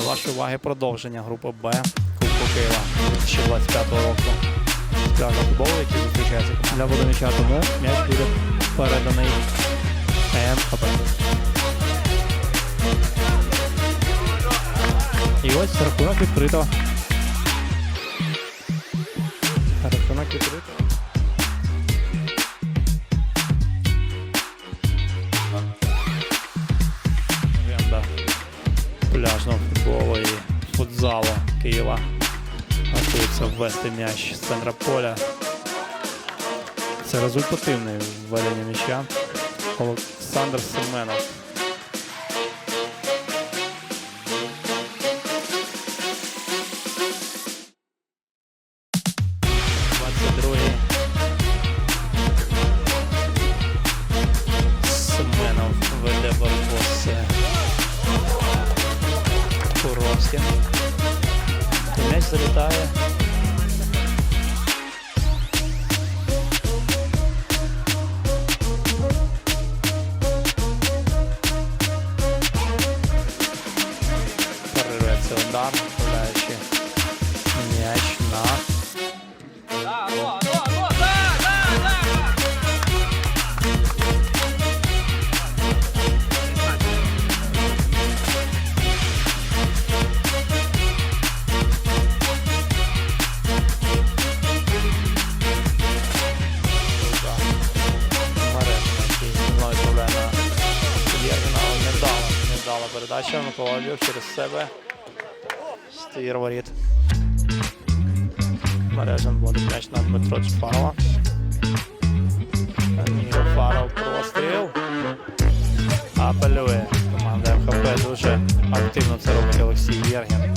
вашої уваги продовження групи Б Кубку Києва 2025 року. Пляжа футболу, який зустрічається для водоміча, тому м'яч буде переданий МХП. І ось рахунок відкрито. Рахунок відкрито. Пляжного футболу і футзалу Києва. Готується ввести м'яч з центра поля. Це результативне введення м'яча. Олександр Семенов. І М'яч залітає. Передача. Микола Львів через себе. Стір воріт. Мережен буде м'яч на Дмитро Чпарова. Даніло Фаров простріл. Апелює. Команда МХП дуже активно це робить Олексій Єргін.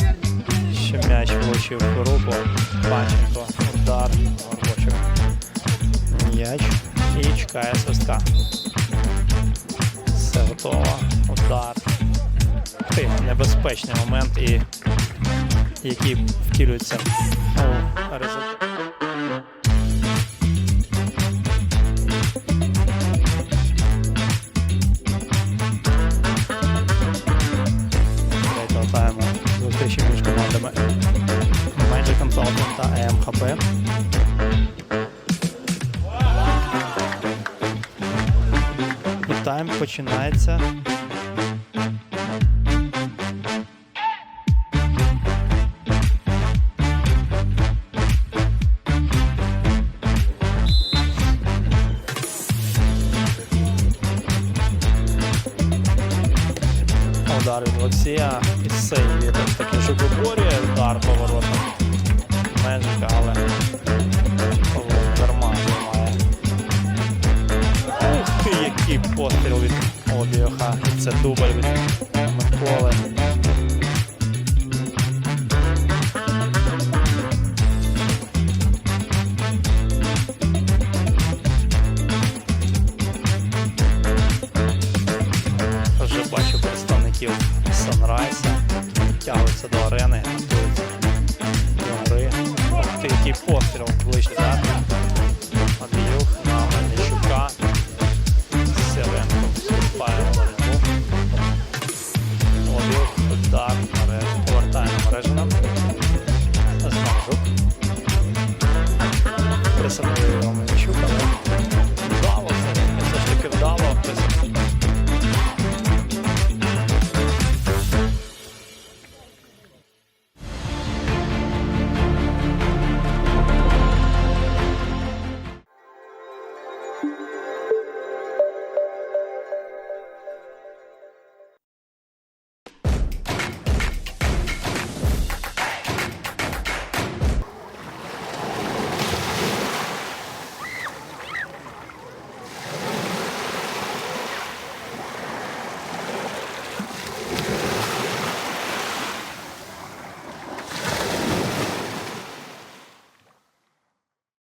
Ще м'яч влучив в руку. Панченко. Удар. Горбочок. М'яч. І чекає свистка. Все готово. Удар. Ти, небезпечний момент, і який втілюється у результат. Між командами Magic Consulting тайм починається. Удар від Олексія і сейві таки ж виборює удар поворотом Меджика, але дарма немає. Ух ти, який постріл від Обіоха. Це дубль від Миколи. Бачу представників Санрайса. Тягуються до арени, готуються до гри. Ти, який постріл ближче,